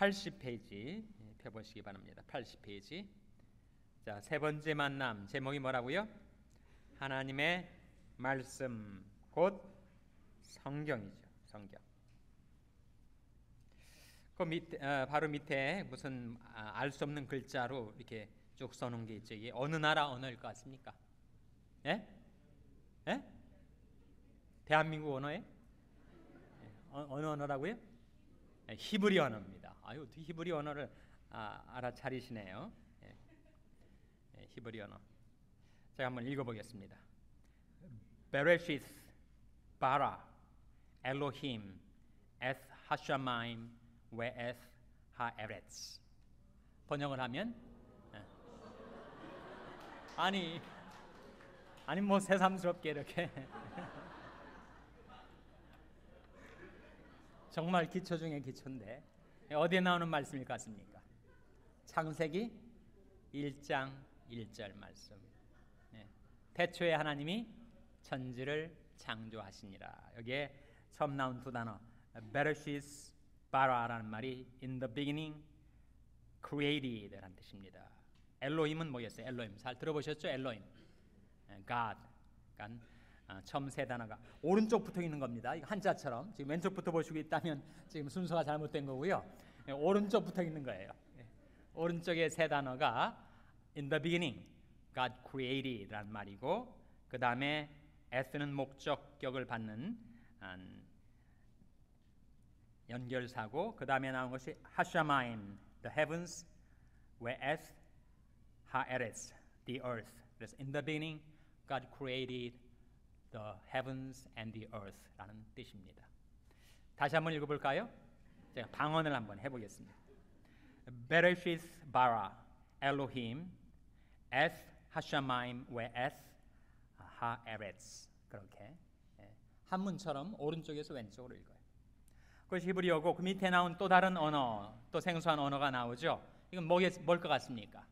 80페이지 펴보시기 바랍니다. 80페이지. 자, 세 번째 만남 제목이 뭐라고요? 하나님의 말씀 곧 성경이죠. 성경. 그 밑, 어, 바로 밑에 무슨 아, 알수 없는 글자로 이렇게 쭉 써놓은 게 있죠. 이게 어느 나라 언어일 것 같습니까? 예? 예? 대한민국 언어에? 어, 어느 언어라고요? 예, 히브리 언어입니다. 아유, 히브리 언어를 아, 알아차리시네요. 예. 예, 히브리 언어. 제가 한번 읽어보겠습니다. 베레시스 바라 엘로힘 에스 하샤마임 웨에스 하에레츠 번역을 하면 예. 아니 아니 뭐 새삼스럽게 이렇게 정말 기초 중에 기초인데 어디에 나오는 말씀일 것 같습니까? 창세기 1장 1절 말씀. 네. 태초에 하나님이 천지를 창조하시니라. 여기에 처음 나온 두 단어 베르시스 바라라는 말이 in the beginning created라는 뜻입니다. 엘로힘은 뭐였어요? 엘로힘 잘 들어보셨죠? 엘로힘 God 그러니까 아, 처음 세 단어가 오른쪽 붙어 있는 겁니다. 한자처럼 지금 왼쪽부터 보시고 있다면 지금 순서가 잘못된 거고요. 예, 오른쪽 붙어 있는 거예요. 예. 오른쪽에 세 단어가 in the beginning God created라는 말이고 그 다음에 s는 목적격을 받는 연결사고 그 다음에 나온 것이 하샤마임 the heavens whereas 하에레스 the earth 그래서 in the beginning God created the heavens and the earth라는 뜻입니다. 다시 한번 읽어볼까요? 제가 방언을 한번 해보겠습니다. 베레시스 바라 엘로힘 에스 하샤마임 웨에스 하에레츠 그렇게 예. 한문처럼 오른쪽에서 왼쪽으로 읽어요. 그것이 히브리어고 그 밑에 나온 또 다른 언어, 또 생소한 언어가 나오죠. 이건 뭘것 같습니까?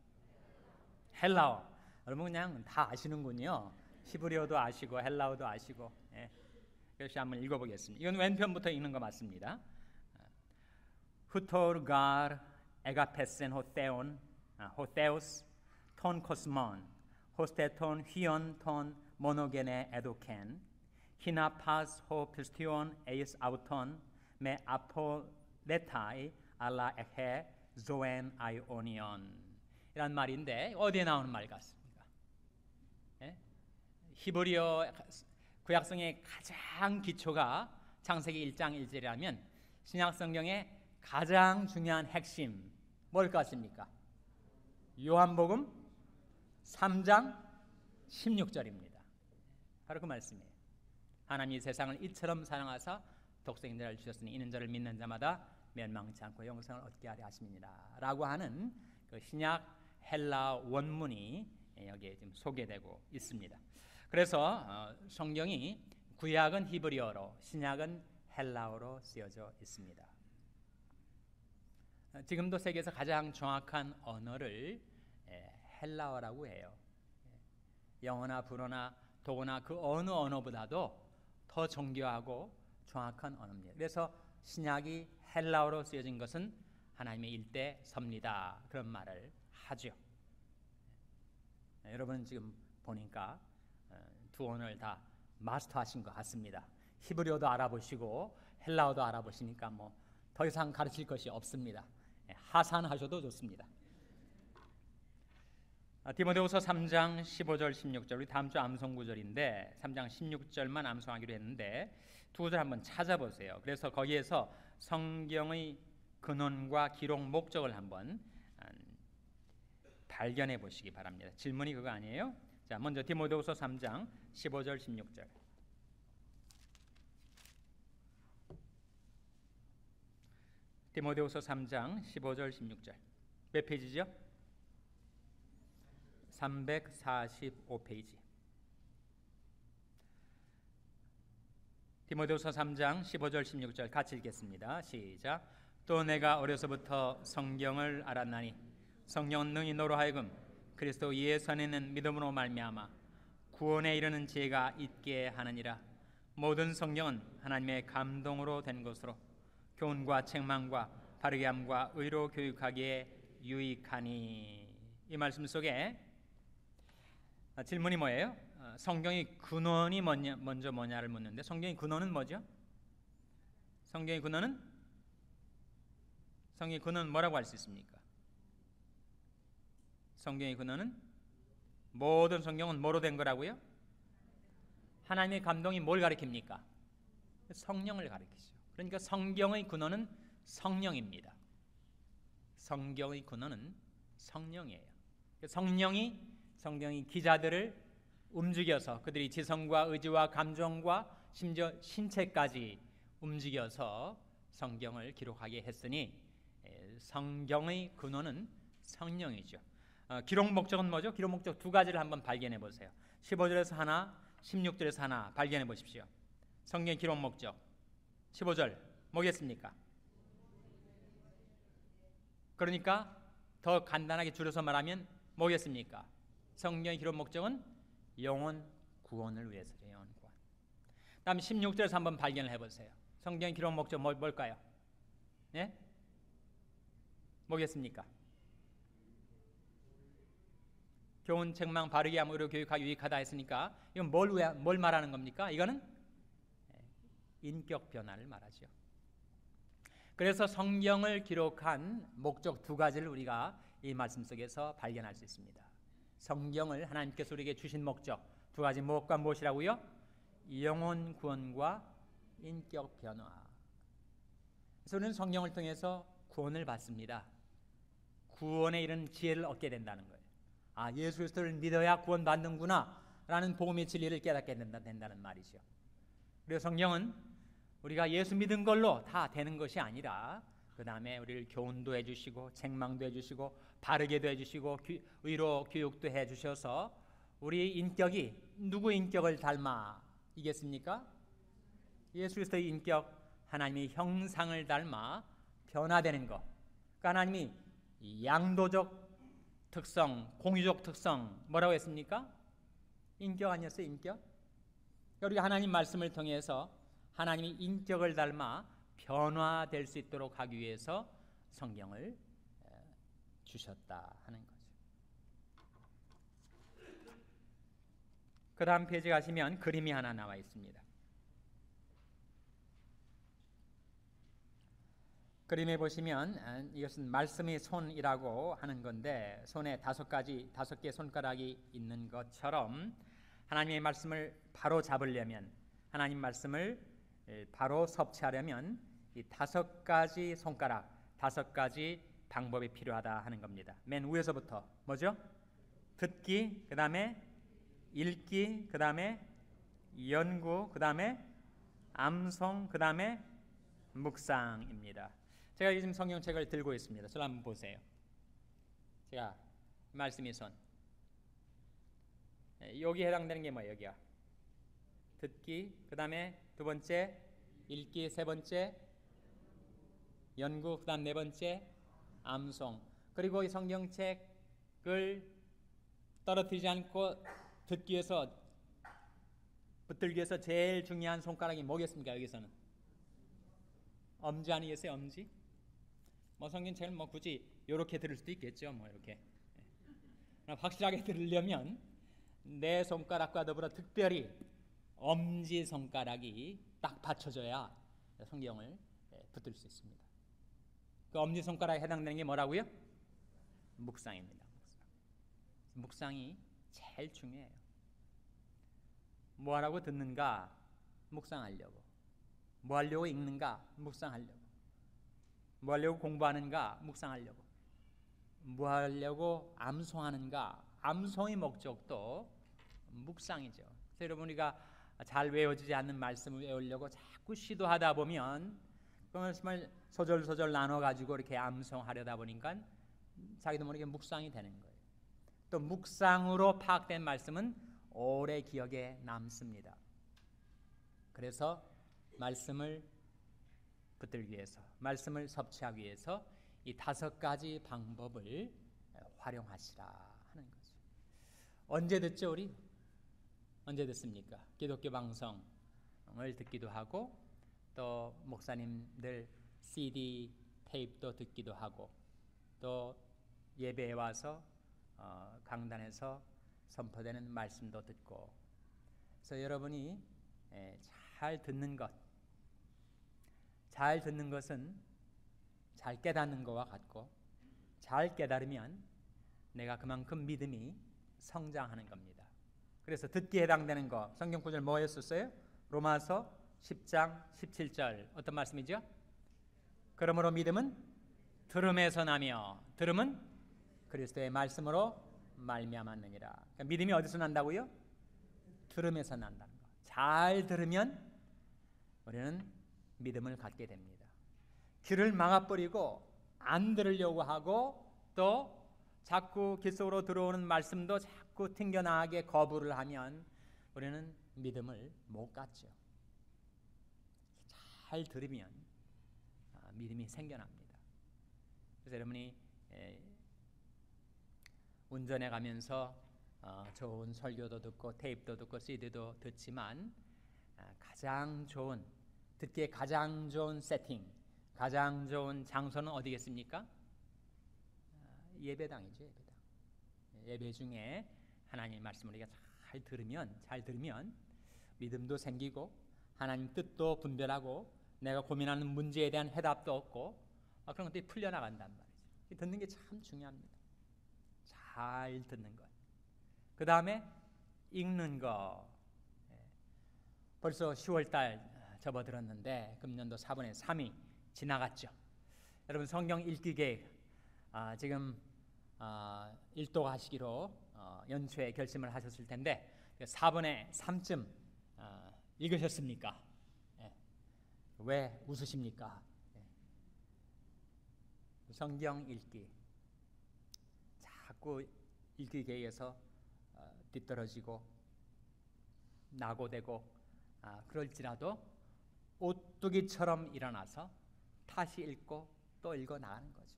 헬라어. 여러분 그냥 다 아시는군요. 히브리어도 아시고 헬라어도 아시고. 예. 그래서 한번 읽어보겠습니다. 이건 왼편부터 읽는 거 맞습니다. 후토르갈 에가페센 호테온 호테우스 톤 코스몬 호스테톤 휘온 톤 모노게네 에도켄 히나파스 호 필스티온 에이스 아우톤 메 아포레타이 알라 에헤 조엔 아이오니온 이란 말인데 어디에 나오는 말 같습니까? 예? 히브리어 구약성의 가장 기초가 창세기 1장 1절이라면 신약 성경의 가장 중요한 핵심 뭘 같습니까? 요한복음 3장 16절입니다. 바로 그 말씀이에요. 하나님이 세상을 이처럼 사랑하사 독생자를 주셨으니 이는 저를 믿는 자마다 멸망치 않고 영생을 얻게 하려 하심이니라 라고 하는 그 신약 헬라 원문이 여기에 지금 소개되고 있습니다. 그래서 어, 성경이 구약은 히브리어로 신약은 헬라어로 쓰여져 있습니다. 어, 지금도 세계에서 가장 정확한 언어를 헬라어라고 해요. 영어나 불어나 도어나 그 어느 언어보다도 더 정교하고 정확한 언어입니다. 그래서 신약이 헬라어로 쓰여진 것은 하나님의 일대 섭니다. 그런 말을 하죠. 네, 여러분 지금 보니까 어, 두 언어를 다 마스터하신 것 같습니다. 히브리어도 알아보시고 헬라어도 알아보시니까 뭐 더 이상 가르칠 것이 없습니다. 네, 하산하셔도 좋습니다. 아, 디모데후서 3장 15절 16절 우리 다음 주 암송 구절인데 3장 16절만 암송하기로 했는데 두 구절 한번 찾아보세요. 그래서 거기에서 성경의 근원과 기록 목적을 한번 음, 발견해 보시기 바랍니다. 질문이 그거 아니에요? 자, 먼저 디모데후서 3장 15절 16절. 디모데후서 3장 15절 16절. 몇 페이지죠? 345페이지. 디모데후서 3장 15절 16절 같이 읽겠습니다. 시작. 또 내가 어려서부터 성경을 알았나니 성령은 능히 너로 하여금 그리스도 예수 안에 있는 믿음으로 말미암아 구원에 이르는 지혜가 있게 하느니라. 모든 성경은 하나님의 감동으로 된 것으로 교훈과 책망과 바르게 함과 의로 교육하기에 유익하니 이 말씀 속에 아, 질문이 뭐예요? 어, 성경의 근원이 뭐냐, 먼저 뭐냐를 묻는데 성경의 근원은 뭐죠? 성경의 근원은 성경의 근원은 뭐라고 할 수 있습니까? 성경의 근원은 모든 성경은 뭐로 된 거라고요? 하나님의 감동이 뭘 가리킵니까? 성령을 가리키죠. 그러니까 성경의 근원은 성령입니다. 성경의 근원은 성령이에요. 성령이 성경의 기자들을 움직여서 그들이 지성과 의지와 감정과 심지어 신체까지 움직여서 성경을 기록하게 했으니 성경의 근원은 성령이죠. 어, 기록 목적은 뭐죠? 기록 목적 두 가지를 한번 발견해 보세요. 15절에서 하나, 16절에서 하나 발견해 보십시오. 성경 기록 목적 15절 뭐겠습니까? 그러니까 더 간단하게 줄여서 말하면 뭐겠습니까? 성경의 기록 목적은 영혼 구원을 위해서죠. 영혼 구원. 다음 16절에서 한번 발견을 해보세요. 성경 기록 목적 뭐, 뭘까요? 예? 뭐겠습니까? 교훈 책망 바르게 함 의로 교육하기 유익하다 했으니까 이건 뭘, 뭘 말하는 겁니까? 이거는 예, 인격 변화를 말하죠. 그래서 성경을 기록한 목적 두 가지를 우리가 이 말씀 속에서 발견할 수 있습니다. 성경을 하나님께서 우리에게 주신 목적 두 가지 무엇과 무엇이라고요? 영혼 구원과 인격 변화. 그래서 우리는 성경을 통해서 구원을 받습니다. 구원에 이른 지혜를 얻게 된다는 거예요. 아 예수 그리스도를 믿어야 구원받는구나 라는 복음의 진리를 깨닫게 된다, 된다는 말이죠. 그리고 성경은 우리가 예수 믿은 걸로 다 되는 것이 아니라 그 다음에 우리를 교훈도 해주시고 책망도 해주시고 바르게도 해주시고 기, 의로 교육도 해주셔서 우리 인격이 누구 인격을 닮아 이겠습니까? 예수 그리스도의 인격 하나님의 형상을 닮아 변화되는 것. 그러니까 하나님이 양도적 특성, 공유적 특성 뭐라고 했습니까? 인격 아니었어요, 인격? 우리가 하나님 말씀을 통해서 하나님의 인격을 닮아 변화될 수 있도록 하기 위해서 성경을 주셨다 하는 거죠. 그 다음 페이지 가시면 그림이 하나 나와 있습니다. 그림에 보시면 아, 이것은 말씀의 손이라고 하는 건데 손에 다섯 가지 다섯 개 손가락이 있는 것처럼 하나님의 말씀을 바로 잡으려면 하나님 말씀을 바로 섭취하려면 이 다섯 가지 손가락 다섯 가지 방법이 필요하다 하는 겁니다. 맨 위에서부터 뭐죠? 듣기, 그 다음에 읽기, 그 다음에 연구, 그 다음에 암송, 그 다음에 묵상입니다. 제가 요즘 성경책을 들고 있습니다. 저를 한번 보세요. 제가 말씀이 손. 네, 여기 해당되는 게 뭐예요? 여기야. 듣기, 그 다음에 두 번째 읽기, 세 번째 연구, 그 다음 네 번째 암송. 그리고 이 성경책을 떨어뜨리지 않고 듣기 위해서 붙들기 위해서 제일 중요한 손가락이 뭐겠습니까? 여기서는 엄지 아니겠어요? 엄지? 뭐 성경책을 뭐 굳이 이렇게 들을 수도 있겠죠. 뭐 이렇게 예. 확실하게 들으려면 내 손가락과 더불어 특별히 엄지 손가락이 딱 받쳐져야 성경을 예, 붙들 수 있습니다. 그 엄지 손가락에 해당되는 게 뭐라고요? 묵상입니다. 묵상. 이 제일 중요해요. 뭐 하라고 듣는가? 묵상하려고. 뭐 하려고 읽는가? 묵상하려고. 뭐 하려고 공부하는가? 묵상하려고. 뭐 하려고 암송하는가? 암송의 목적도 묵상이죠. 그래서 여러분 우리가 잘 외워지지 않는 말씀을 외우려고 자꾸 시도하다 보면 그 말씀을 소절소절 나눠 가지고 이렇게 암송하려다 보니까 자기도 모르게 묵상이 되는 거예요. 또 묵상으로 파악된 말씀은 오래 기억에 남습니다. 그래서 말씀을 붙들기 위해서 말씀을 섭취하기 위해서 이 다섯 가지 방법을 활용하시라 하는 거죠. 언제 듣죠 우리? 언제 듣습니까? 기독교 방송을 듣기도 하고 또 목사님들 CD 테이프도 듣기도 하고 또 예배에 와서 어, 강단에서 선포되는 말씀도 듣고 그래서 여러분이 예, 잘 듣는 것, 잘 듣는 것은 잘 깨닫는 것과 같고 잘 깨달으면 내가 그만큼 믿음이 성장하는 겁니다. 그래서 듣기에 해당되는 거 성경 구절 뭐였었어요? 로마서 10장 17절 어떤 말씀이죠? 그러므로 믿음은 들음에서 나며 들음은 그리스도의 말씀으로 말미암았느니라. 그러니까 믿음이 어디서 난다고요? 들음에서 난다는 거. 잘 들으면 우리는 믿음을 갖게 됩니다. 귀를 막아버리고 안 들으려고 하고 또 자꾸 귀 속으로 들어오는 말씀도 자꾸 튕겨나가게 거부를 하면 우리는 믿음을 못 갖죠. 잘 들으면 아, 믿음이 생겨납니다. 그래서 여러분이 운전해 가면서 어, 좋은 설교도 듣고 테이프도 듣고 CD도 듣지만 아, 가장 좋은 듣기에 가장 좋은 세팅, 가장 좋은 장소는 어디겠습니까? 아, 예배당이죠, 예배당. 예배 중에 하나님 말씀을 우리가 잘 들으면 잘 들으면 믿음도 생기고 하나님 뜻도 분별하고 내가 고민하는 문제에 대한 해답도 얻고 아, 그런 것들이 풀려나간단 말이죠. 듣는 게 참 중요합니다. 잘 듣는 것. 그 다음에 읽는 거. 예. 벌써 10월 달 접어들었는데 금년도 4분의 3이 지나갔죠. 여러분 성경 읽기 계획 아, 지금 아, 일독하시기로 어, 연초에 결심을 하셨을 텐데 4분의 3쯤 아, 읽으셨습니까? 예. 왜 웃으십니까? 예. 성경 읽기 자꾸 읽기 계획에서 어, 뒤떨어지고 낙오되고 아, 그럴지라도 오뚜기처럼 일어나서 다시 읽고 또 읽어 나가는 거죠.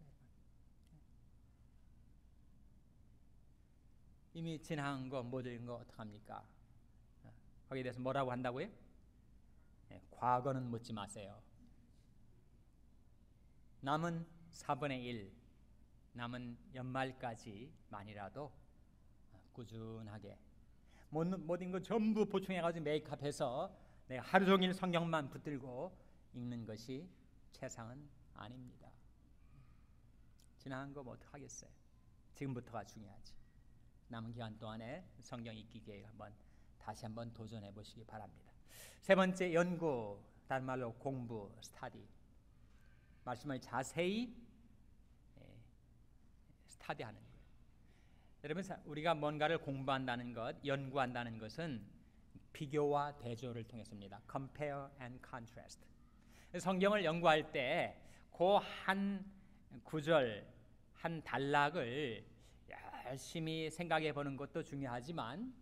이미 지나간 거, 못 읽은 거 어떡합니까? 거기에 대해서 뭐라고 한다고요? 네, 과거는 묻지 마세요. 남은 4분의 1, 남은 연말까지만이라도 꾸준하게 모든 거 전부 보충해가지고 메이크업해서 내가 하루 종일 성경만 붙들고 읽는 것이 최상은 아닙니다. 지나간 거뭐 어떡하겠어요? 지금부터가 중요하지. 남은 기간 동안에 성경 읽기 계획 한번 다시 한번 도전해 보시기 바랍니다. 세 번째 연구, 다른 말로 공부, 스타디. 말씀을 자세히 스타디하는 거예요. 여러분 우리가 뭔가를 공부한다는 것, 연구한다는 것은 비교와 대조를 통해서입니다. Compare and contrast. 성경을 연구할 때 그 한 구절, 한 단락을 열심히 생각해 보는 것도 중요하지만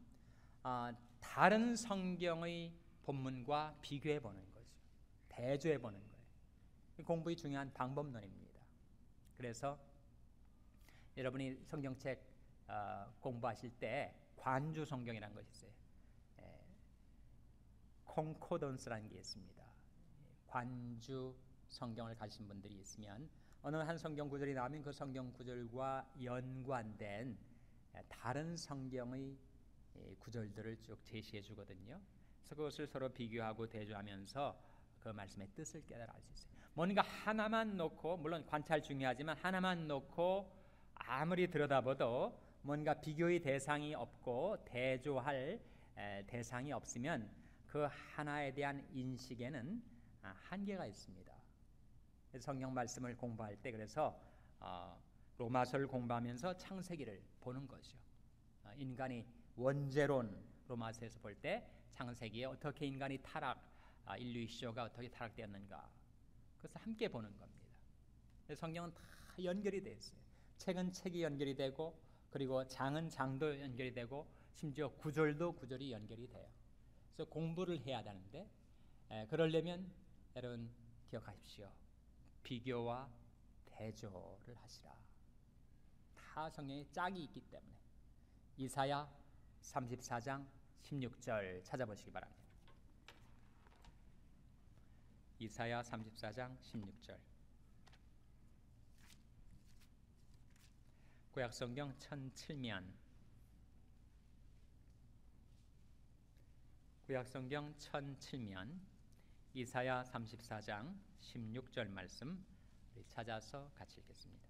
어, 다른 성경의 본문과 비교해 보는 거죠. 대조해 보는 거예요. 공부의 중요한 방법론입니다. 그래서 여러분이 성경책 어, 공부하실 때 관주 성경이라는 것이 있어요. 에, 콩코던스라는 게 있습니다. 관주 성경을 가진 분들이 있으면 어느 한 성경 구절이 나오면 그 성경 구절과 연관된 다른 성경의 구절들을 쭉 제시해 주거든요. 그래서 그것을 서로 비교하고 대조하면서 그 말씀의 뜻을 깨달아 알 수 있어요. 뭔가 하나만 놓고 물론 관찰 중요하지만 하나만 놓고 아무리 들여다봐도 뭔가 비교의 대상이 없고 대조할 대상이 없으면 그 하나에 대한 인식에는 아, 한계가 있습니다. 성경 말씀을 공부할 때 그래서 어, 로마서를 공부하면서 창세기를 보는 거죠. 어, 인간이 원죄론 로마서에서 볼 때 창세기에 어떻게 인간이 타락, 아, 인류의 시조가 어떻게 타락되었는가 그것을 함께 보는 겁니다. 성경은 다 연결이 되어 있어요. 책은 책이 연결이 되고 그리고 장은 장도 연결이 되고 심지어 구절도 구절이 연결이 돼요. 그래서 공부를 해야 하는데 에, 그러려면 여러분 기억하십시오. 비교와 대조를 하시라. 다 성경에 짝이 있기 때문에 이사야 34장 16절 찾아보시기 바랍니다. 이사야 34장 16절 구약성경 1007면 구약 성경 1007면 이사야 34장 16절 말씀 찾아서 같이 읽겠습니다.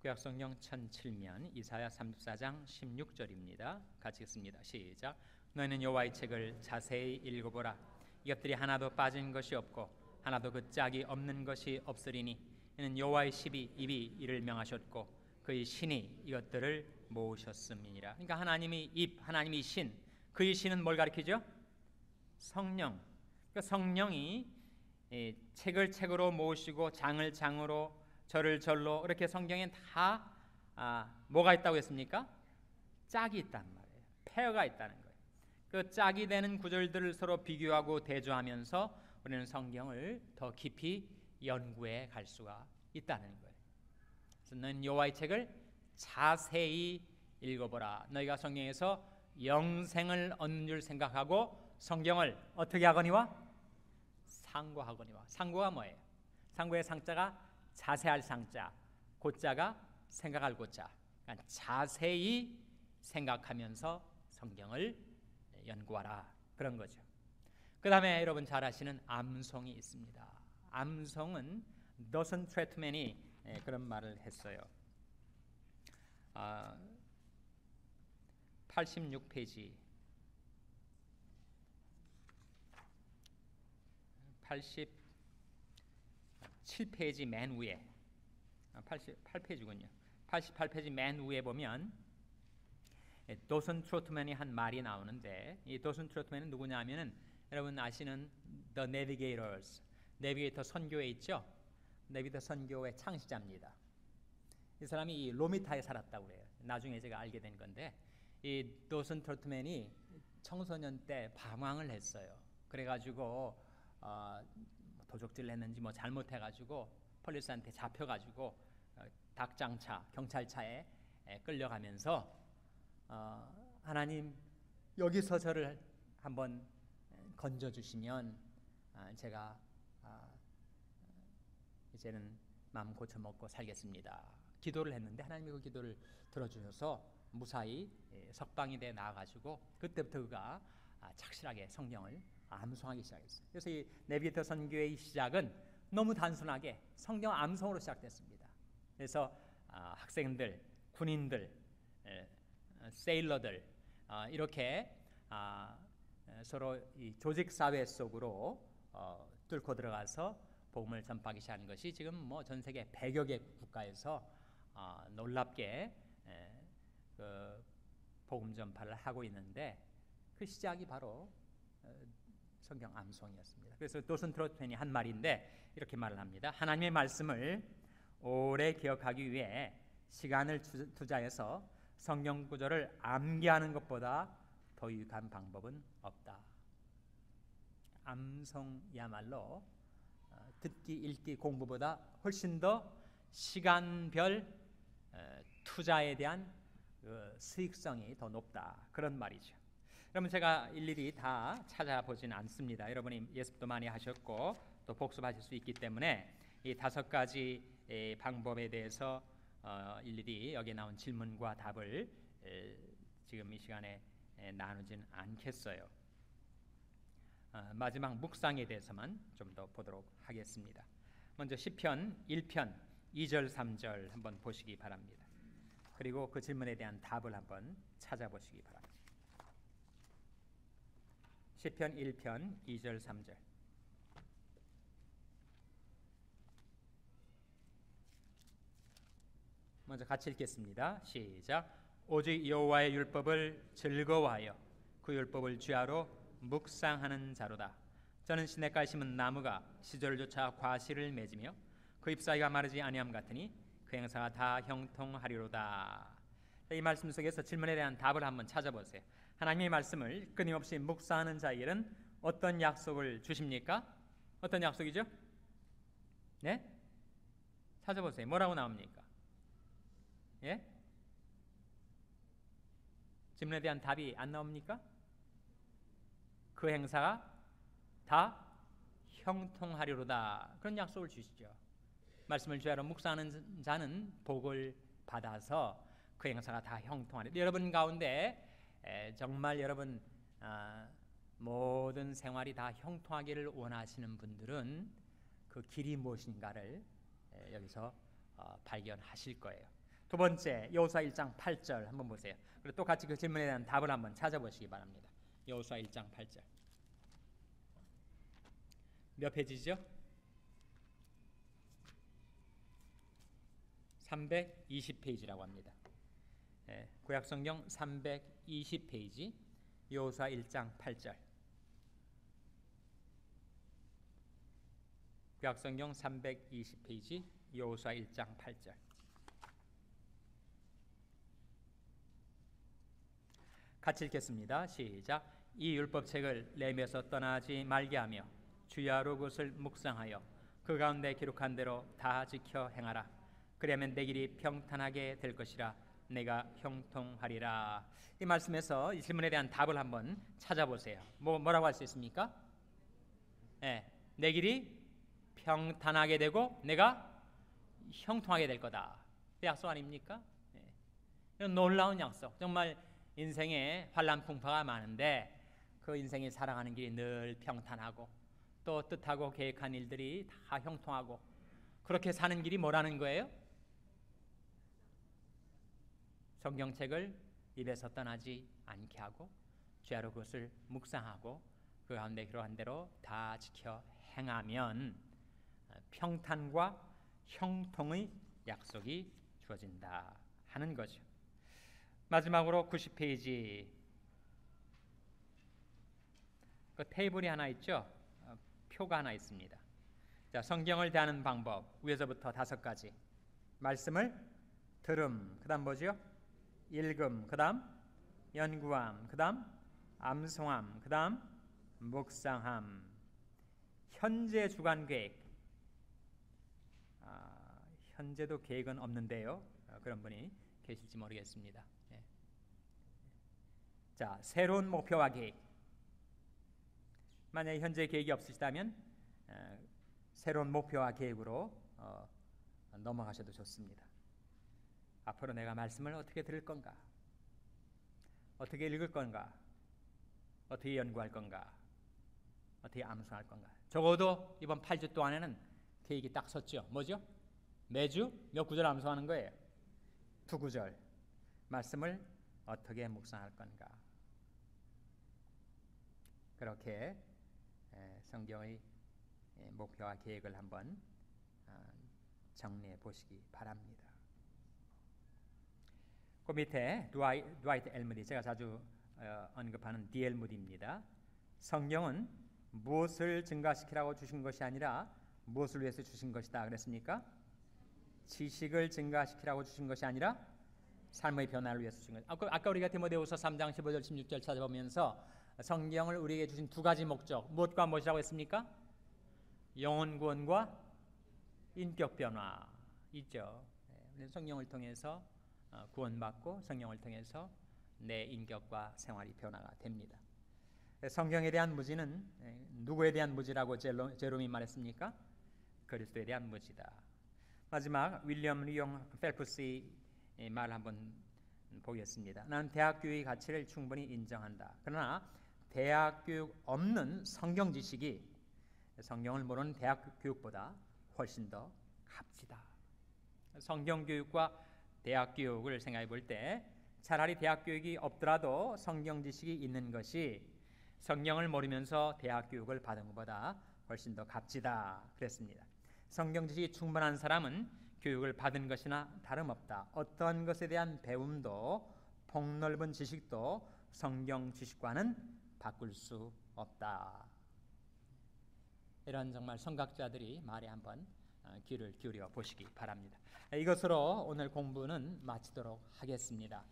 구약 성경 1007면 이사야 34장 16절입니다. 같이 읽습니다. 시작. 너희는 여호와의 책을 자세히 읽어보라. 이것들이 하나도 빠진 것이 없고 하나도 그 짝이 없는 것이 없으리니 이는 여호와의 십이 입이 이를 명하셨고 그의 신이 이것들을 모으셨음이니라. 그러니까 하나님이 입, 하나님이 신, 그의 신은 뭘 가리키죠? 성령. 그러니까 성령이 책을 책으로 모으시고 장을 장으로 절을 절로 이렇게 성경에 다 아, 뭐가 있다고 했습니까? 짝이 있단 말이에요. 페어가 있다는 거예요. 그 짝이 되는 구절들을 서로 비교하고 대조하면서 우리는 성경을 더 깊이 연구해 갈 수가 있다는 거예요. 너는 여호와의 책을 자세히 읽어보라. 너희가 성경에서 영생을 얻는 줄 생각하고 성경을 어떻게 하거니와 상고하거니와 상고가 뭐예요? 상고의 상자가 자세할 상자, 고자가 생각할 고자. 그러니까 자세히 생각하면서 성경을 연구하라 그런 거죠. 그 다음에 여러분 잘 아시는 암송이 있습니다. 암송은 더슨 트레트맨이 예, 그런 말을 했어요. 아, 86페이지 87페이지 맨 위에 88페이지군요. 88페이지 맨 위에 보면 예, 도슨 트로트맨이 한 말이 나오는데 이 도슨 트로트맨은 누구냐면은 여러분 아시는 The Navigators, 내비게이터 선교에 있죠. 네비드 선교의 창시자입니다. 이 사람이 로미타에 살았다고 그래요. 나중에 제가 알게 된 건데 이 도슨 트로트맨이 청소년 때 방황을 했어요. 그래가지고 어, 도적질 했는지 뭐 잘못해가지고 폴리스한테 잡혀가지고 어, 닭장차 경찰차에 끌려가면서 어, 하나님 여기서 저를 한번 건져 주시면 아, 제가 이제는 마음 고쳐 먹고 살겠습니다. 기도를 했는데 하나님이 그 기도를 들어주셔서 무사히 예, 석방이 돼 나가지고 그때부터 그가 아, 착실하게 성경을 암송하기 시작했어요. 그래서 이 네비터 선교의 시작은 너무 단순하게 성경 암송으로 시작됐습니다. 그래서 아, 학생들, 군인들, 어, 세일러들 아, 이렇게 서로 조직 사회 속으로 어, 뚫고 들어가서 복음을 전파하기 시작한 것이 지금 뭐 전 세계 100여 개 국가에서 어, 놀랍게 에, 그 복음 전파를 하고 있는데 그 시작이 바로 어, 성경 암송이었습니다. 그래서 도슨 트로트맨이 한 말인데 이렇게 말을 합니다. 하나님의 말씀을 오래 기억하기 위해 시간을 투자해서 성경 구절을 암기하는 것보다 더 유익한 방법은 없다. 암송야말로 듣기, 읽기, 공부보다 훨씬 더 시간별 투자에 대한 그 수익성이 더 높다 그런 말이죠. 여러분 제가 일일이 다 찾아보지는 않습니다. 여러분이 예습도 많이 하셨고 또 복습하실 수 있기 때문에 이 다섯 가지 방법에 대해서 어, 일일이 여기 나온 질문과 답을 지금 이 시간에 나누진 않겠어요. 어, 마지막 묵상에 대해서만 좀 더 보도록 하겠습니다. 먼저 시편 1편 2절 3절 한번 보시기 바랍니다. 그리고 그 질문에 대한 답을 한번 찾아보시기 바랍니다. 시편 1편 2절 3절 먼저 같이 읽겠습니다. 시작. 오직 여호와의 율법을 즐거워하여 그 율법을 주야로 묵상하는 자로다. 저는 시냇가에 심은 나무가 쫓아 과실을 맺으며 그 잎사이가 마르지 아니함 같으니 그 행사가 다 형통하리로다. 이 말씀 속에서 질문에 대한 답을 한번 찾아보세요. 하나님의 말씀을 끊임없이 묵상하는 자에게는 어떤 약속을 주십니까? 어떤 약속이죠? 네? 찾아보세요. 뭐라고 나옵니까? 예? 질문에 대한 답이 안 나옵니까? 그 행사가 다 형통하리로다. 그런 약속을 주시죠. 말씀을 주하러 묵상하는 자는 복을 받아서 그 행사가 다 형통하는 여러분 가운데 에, 정말 여러분 아, 모든 생활이 다 형통하기를 원하시는 분들은 그 길이 무엇인가를 에, 여기서 어, 발견하실 거예요. 두 번째 여호수아 1장 8절 한번 보세요. 그리고 똑같이 그 질문에 대한 답을 한번 찾아보시기 바랍니다. 여호수아 1장 8절. 몇 페이지죠? 320페이지라고 합니다. 예, 구약성경 320페이지 여호수아 1장 8절. 구약성경 320페이지 여호수아 1장 8절. 같이 읽겠습니다. 시작. 이 율법책을 내면서 떠나지 말게 하며 주야로 그것을 묵상하여 그 가운데 기록한 대로 다 지켜 행하라. 그러면 내 길이 평탄하게 될 것이라 내가 형통하리라. 이 말씀에서 이 질문에 대한 답을 한번 찾아보세요. 뭐 뭐라고 할 수 있습니까? 네, 내 길이 평탄하게 되고 내가 형통하게 될 거다. 그 약속 아닙니까? 네. 이런 놀라운 약속. 정말 인생에 환란 풍파가 많은데 그 인생이 살아가는 길이 늘 평탄하고 또 뜻하고 계획한 일들이 다 형통하고 그렇게 사는 길이 뭐라는 거예요? 성경책을 입에서 떠나지 않게 하고 죄로 그것을 묵상하고 그 가운데 그러한 대로 다 지켜 행하면 평탄과 형통의 약속이 주어진다 하는 거죠. 마지막으로 90페이지 그 테이블이 하나 있죠. 어, 표가 하나 있습니다. 자, 성경을 대하는 방법 위에서부터 다섯 가지 말씀을 들음 그다음 뭐죠? 읽음 그다음 연구함 그 다음 암송함 그 다음 묵상함 현재 주간 계획 아, 현재도 계획은 없는데요. 어, 그런 분이 계실지 모르겠습니다. 예. 자, 새로운 목표와 계획. 만약 현재 계획이 없으시다면 어, 새로운 목표와 계획으로 어, 넘어가셔도 좋습니다. 앞으로 내가 말씀을 어떻게 들을 건가? 어떻게 읽을 건가? 어떻게 연구할 건가? 어떻게 암송할 건가? 적어도 이번 8주 동안에는 계획이 딱 섰죠. 뭐죠? 매주 몇 구절 암송하는 거예요. 두 구절. 말씀을 어떻게 묵상할 건가? 그렇게 성경의 목표와 계획을 한번 어, 정리해 보시기 바랍니다. 그 밑에 드와이, 드와이트 엘무디 제가 자주 어, 언급하는 디엘 무디입니다. 성경은 무엇을 증가시키라고 주신 것이 아니라 무엇을 위해서 주신 것이다 그랬습니까? 지식을 증가시키라고 주신 것이 아니라 삶의 변화를 위해서 주신 것. 아까, 아까 우리가 디모데후서 3장 15절 16절 찾아보면서 성경을 우리에게 주신 두 가지 목적 무엇과 무엇이라고 했습니까? 영혼 구원과 인격 변화 있죠. 네, 성령을 통해서 어, 구원받고 성령을 통해서 내 인격과 생활이 변화가 됩니다. 성경에 대한 무지는 네, 누구에 대한 무지라고 제롬이 말했습니까? 그리스도에 대한 무지다. 마지막 윌리엄 리용 펠프스의 말 한번 보겠습니다. 나는 대학 교육의 가치를 충분히 인정한다. 그러나 대학 교육 없는 성경 지식이 성경을 모르는 대학 교육보다 훨씬 더 값지다. 성경 교육과 대학 교육을 생각해 볼 때 차라리 대학 교육이 없더라도 성경 지식이 있는 것이 성경을 모르면서 대학 교육을 받은 것보다 훨씬 더 값지다 그랬습니다. 성경 지식이 충분한 사람은 교육을 받은 것이나 다름없다. 어떠한 것에 대한 배움도 폭넓은 지식도 성경 지식과는 바꿀 수 없다. 이런 정말 성각자들이 말에 한번 어, 귀를 기울여 보시기 바랍니다. 이것으로 오늘 공부는 마치도록 하겠습니다.